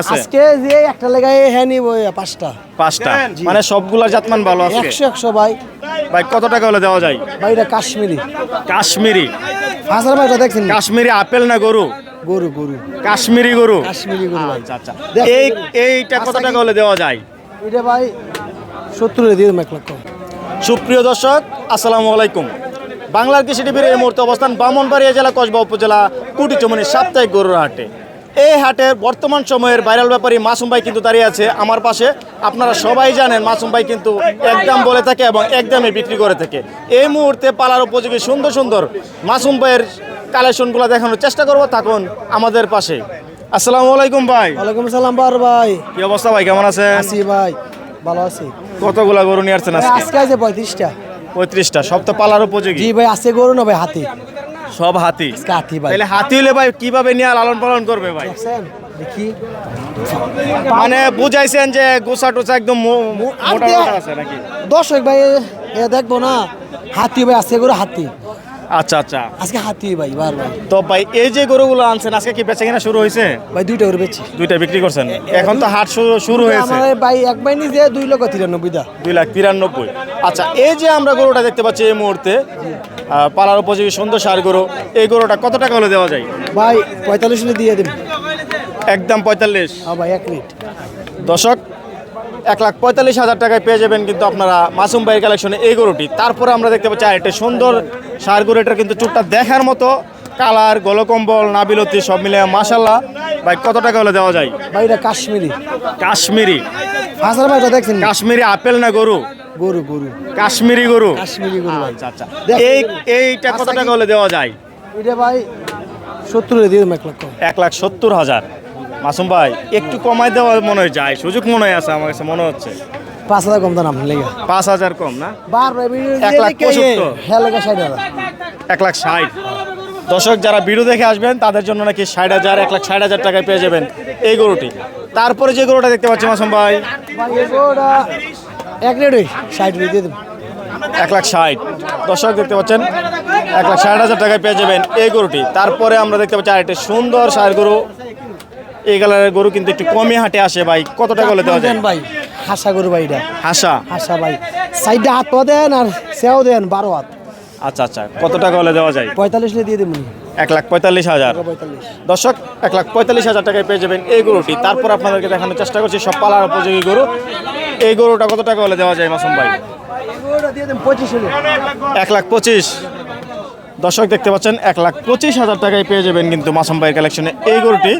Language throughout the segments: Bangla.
আজকে যে একটা লেগায় হ্যাঁ নিব পাঁচটা। পাঁচটা? মানে সবগুলা জাতমান ভালো আছে? একশো একশো ভাই। ভাই কত টাকা হলে দেওয়া যায়? ভাই এটা কাশ্মীরি। কাশ্মীরি। হাজার ভাইটা দেখছেন কাশ্মীরি আপেল না গরু? গরু গরু। কাশ্মীরি গরু? কাশ্মীরি গরু আচ্ছা আচ্ছা। এই এইটা কত টাকা হলে দেওয়া যায়? এটা ভাই সত্তর দিয়ে এক লক্ষ। সুপ্রিয় দর্শক আসসালামু আলাইকুম। বাংলার কৃষি টিভির এই মুহূর্তে অবস্থান বামনবাড়িয়া জেলা কসবা উপজেলা কুটিচমনি সাপ্তাহিক গরুর হাটে। এই হাটের বর্তমান সময়ের ভাইরাল ব্যাপারী মাসুম ভাই কিন্তু দাঁড়িয়ে আছে আমার পাশে। আপনারা সবাই জানেন মাসুম ভাই কিন্তু একদম বলে থাকে এবং একদমই বিক্রি করে থাকে। এই মুহূর্তে পালার উপযোগী সুন্দর সুন্দর মাসুম ভাইয়ের কালেকশনগুলো দেখানোর চেষ্টা করব থাকুন আমাদের পাশে। আসসালামু আলাইকুম ভাই। ওয়ালাইকুম সালাম বার ভাই। কি অবস্থা ভাই কেমন আছেন? আছি ভাই ভালো আছি। কতগুলা গরু নিয়ে আসছেন আজকে? আজকে আছে পঁয়ত্রিশটা। পঁয়ত্রিশটা সব তো পালার উপযোগী। জি ভাই আছে গরু না ভাই হাতি। সব হাতি। হাতি ভাই। তাহলে হাতি হলে ভাই কীভাবে নিয়ে লালন পালন করবে ভাই? দেখি। মানে বুঝাইছেন যে গোসা টোসা একদম মোটা আছে নাকি? দর্শক ভাই এ দেখব না হাতি ভাই আছে এগুলো হাতি। আচ্ছা আচ্ছা। আজকে হাতি ভাই বার ভাই তো ভাই এই যে গরুগুলো আনছেন আজকে কি বেচা কিনা শুরু হয়েছে? ভাই দুইটা গরু বেচি দুইটা বিক্রি করছেন। এখন তো হাট শুরু হয়েছে। আমার ভাই এক ভাই নিজে দুই লক্ষ তিরানব্বই দা। দুই লাখ তিরানব্বই। আচ্ছা এই যে আমরা গরুটা দেখতে পাচ্ছি এই মুহূর্তে পালার উপযোগী সুন্দর সার গরু এই গরুটা কত টাকা হলে দেওয়া যায়? ভাই পঁয়তাল্লিশ হলে দিয়ে দেবেন। একদম পঁয়তাল্লিশ। হ্যাঁ ভাই এক মিনিট দর্শক এক লাখ পঁয়তাল্লিশ হাজার টাকায় পেয়ে যাবেন কিন্তু আপনারা মাসুম ভাইয়ের কালেকশনে এই গরুটি। তারপরে আমরা দেখতে পাচ্ছি আরেকটা সুন্দর সার গরু এটার কিন্তু চুটটা দেখার মতো। কালার গলকম্বল নাবিলতি সব মিলে মাসাল্লাহ ভাই কত টাকা হলে দেওয়া যায়? ভাই এটা কাশ্মীরি। কাশ্মীরি। হাজার ভাইটা দেখছেন কাশ্মীরি আপেল না গরু? গরু গরু। কাশ্মীরি গরু? কাশ্মীরি গরু আচ্ছা আচ্ছা। এই এইটা কত টাকা হলে দেওয়া যায়? এটা ভাই সত্তর দিয়ে এক লক্ষ এক লাখ সত্তর হাজার। মাসুম ভাই একটু কমাই দেওয়া মনে হয় যায় সুযোগ মনে হয় আছে আমার কাছে মনে হচ্ছে। পাঁচ হাজার কম দাম লেগে। পাঁচ হাজার কম না? বার এক লাখ পঁচাত্তর। হ্যাঁ লেগে ষাট হাজার। এক লাখ ষাট। দর্শক যারা ভিডিও দেখে আসবেন তাদের জন্য নাকি ষাট হাজার এক লাখ ষাট হাজার টাকায় পেয়ে যাবেন এই গরুটি। তারপরে যে গরুটা দেখতে পাচ্ছি মাসুম ভাই ভাই এক রেট ষাট দিয়ে এক লাখ ষাট। দর্শক দেখতে পাচ্ছেন এক লাখ ষাট হাজার টাকায় পেয়ে যাবেন এই গরুটি। তারপরে আমরা দেখতে পাচ্ছি আরেকটি সুন্দর সার গরু। এই কালারের গরু কিন্তু একটু কমে হাটে আসে ভাই। কত টাকা হলে দেওয়া যায়? ভাই হাসা গরু ভাই এটা। হাসা? হাসা ভাই। সাইডে হাত পা দেন আর সেও দেন বারো হাত। আচ্ছা আচ্ছা। কত টাকা হলে দেওয়া যায়? পঁয়তাল্লিশ দিয়ে দেবেন এক লাখ পঁয়তাল্লিশ হাজার। দর্শক এক লাখ পঁয়তাল্লিশ হাজার টাকায় পেয়ে যাবেন এই গরুটি। তারপর আপনাদেরকে দেখানোর চেষ্টা করছি সব পালার উপযোগী গরু। এই গরুটা কত টাকা হলে দেওয়া যায় মাসুম ভাই? এক লাখ পঁচিশ। দর্শক দেখতে পাচ্ছেন এক লাখ পঁচিশ হাজার টাকায় পেয়ে যাবেন কিন্তু মাসুম ভাইয়ের কালেকশনে এই গরুটি।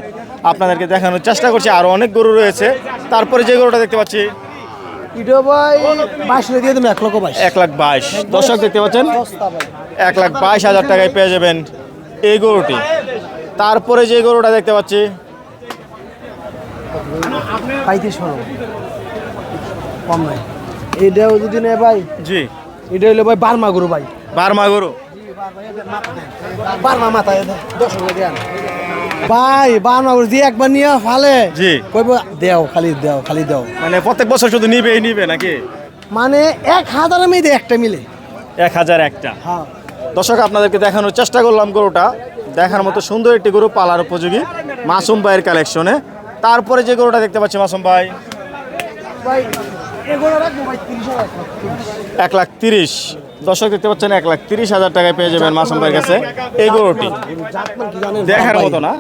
আপনাদেরকে দেখানোর চেষ্টা করছি। আরও অনেক গরু রয়েছে। তারপরে যে গরুটা দেখতে পাচ্ছি হলে এক লাখ বাইশ। দর্শক দেখতে পাচ্ছেন এক লাখ বাইশ হাজার টাকায় পেয়ে যাবেন এই গরুটি। তারপরে যে গরুটা দেখতে পাচ্ছি কম নাই। এটাও যদি নেই ভাই জি। এটা হইল ভাই বার্মা গরু ভাই। বার্মা গরু। বার্মা মাথা দশ টাকা। দেন ভাই গরু দিয়ে একবার নিয়ে ফালে জি। কইব দেও খালি দেও খালি দেও। মানে প্রত্যেক বছর শুধু নিবেই নিবে নাকি? মানে এক হাজার মেয়ে একটা মিলে। এক হাজার একটা। হ্যাঁ। দর্শক আপনাদেরকে দেখানোর চেষ্টা করলাম গরুটা। দেখার মতো সুন্দর একটি গরু পালার উপযোগী মাসুম ভাইয়ের কালেকশনে। তারপরে যে গরুটা দেখতে পাচ্ছি মাসুম ভাই। এক লাখ তিরিশ। দর্শক দেখতে পাচ্ছেন এক লাখ তিরিশ হাজার টাকায় পেয়ে যাবেন মাসুম ভাইয়ের কাছে এই গরুটি। জাতমান দেখার? মতো না?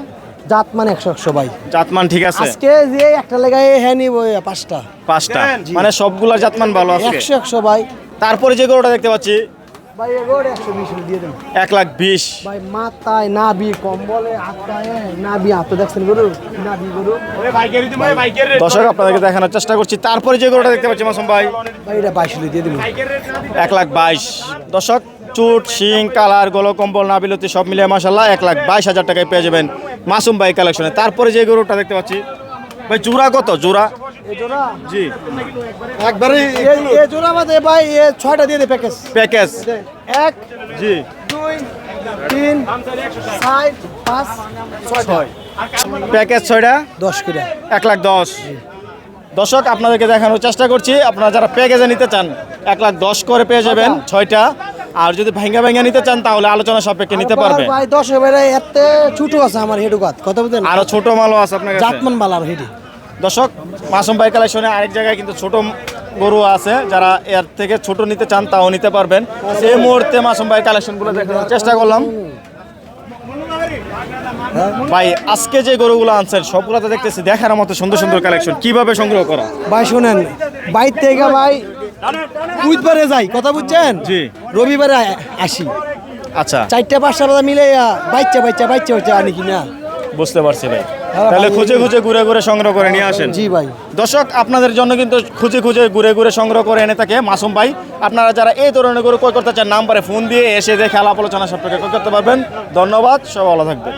জাতমান একশো একশো ভাই। জাতমান ঠিক আছে। আজকে যে একটা লেগায় হ্যাঁ নিব পাঁচটা। পাঁচটা। মানে সবগুলা জাতমান ভালো আছে। একশো একশো ভাই। তারপরে যে গরুটা দেখতে পাচ্ছি এক লাখ বিশ। ভাই মাথায় নাবি কম্বলে নাবি আত্ম দেখছেন গরু? নাবি গরু। দর্শক আপনাদেরকে দেখানোর চেষ্টা করছি। তারপরে যে গরুটা দেখতে পাচ্ছি মাসুম ভাই। ভাই এটা বাইশ দিয়ে দেবেন এক লাখ বাইশ। দর্শক চুট শিং কালার গোলো কম্বল নাবিলতি সব মিলিয়ে মাসাল্লাহ এক লাখ বাইশ হাজার টাকায় পেয়ে যাবেন মাসুম ভাই কালেকশনে তারপরে যে গরুটা দেখতে পাচ্ছি ভাই জোড়া কত? জোড়া জি। একবারে এ জোড়া আমাদের ভাই এ ছয়টা দিয়ে দে প্যাকেজ প্যাকেজ এক জি। দুই তিন চার পাঁচ ছয়। প্যাকেজ ছয়টা? দশ করে। এক লাখ দশ। দর্শক আপনাদেরকে দেখানোর চেষ্টা করছি। আপনারা যারা প্যাকেজে নিতে চান এক লাখ দশ করে পেয়ে যাবেন ছয়টা। আর যদি ভাঙ্গা ভাঙ্গা নিতে চান তাহলে আলোচনা সাপেক্ষে নিতে পারবে। ভাই দশ এবারে এত ছোট আছে আমার হেডু কাত। কথা বলতেন আরও ছোট মালও আছে আপনার কাছে। জাতমান বালার হেডি। দর্শক মাসুম ভাই কালেকশনে আরেক জায়গায় কিন্তু ছোট গরু আছে যারা এর থেকে ছোট নিতে চান তাও নিতে পারবেন। সেই মুহূর্তে মাসুম ভাই কালেকশনগুলো দেখানোর চেষ্টা করলাম। ভাই আজকে যে গরুগুলো আনছেন সবগুলোতে দেখতেছি দেখার মতো সুন্দর সুন্দর কালেকশন। কীভাবে সংগ্রহ করা? ভাই শোনেন বাইর থেকে ভাই বুধবারে যাই কথা বুঝছেন? জি। রবিবারে আসি। আচ্ছা। চারটা পাঁচটা মিলে বাচ্চা বাচ্চা বাচ্চা বাচ্চা আনি কিনা। বুঝতে পারছি ভাই। তাহলে খুঁজে খুঁজে ঘুরে ঘুরে সংগ্রহ করে নিয়ে আসেন। জি ভাই। দর্শক আপনাদের জন্য কিন্তু খুঁজে খুঁজে ঘুরে ঘুরে সংগ্রহ করে এনে থাকে মাসুম ভাই। আপনারা যারা এই ধরনের গরু ক্রয় করতে চান নাম্বারে ফোন দিয়ে এসে দেখে আলাপ আলোচনা সব ক্রয় করতে পারবেন। ধন্যবাদ সব ভালো থাকবেন।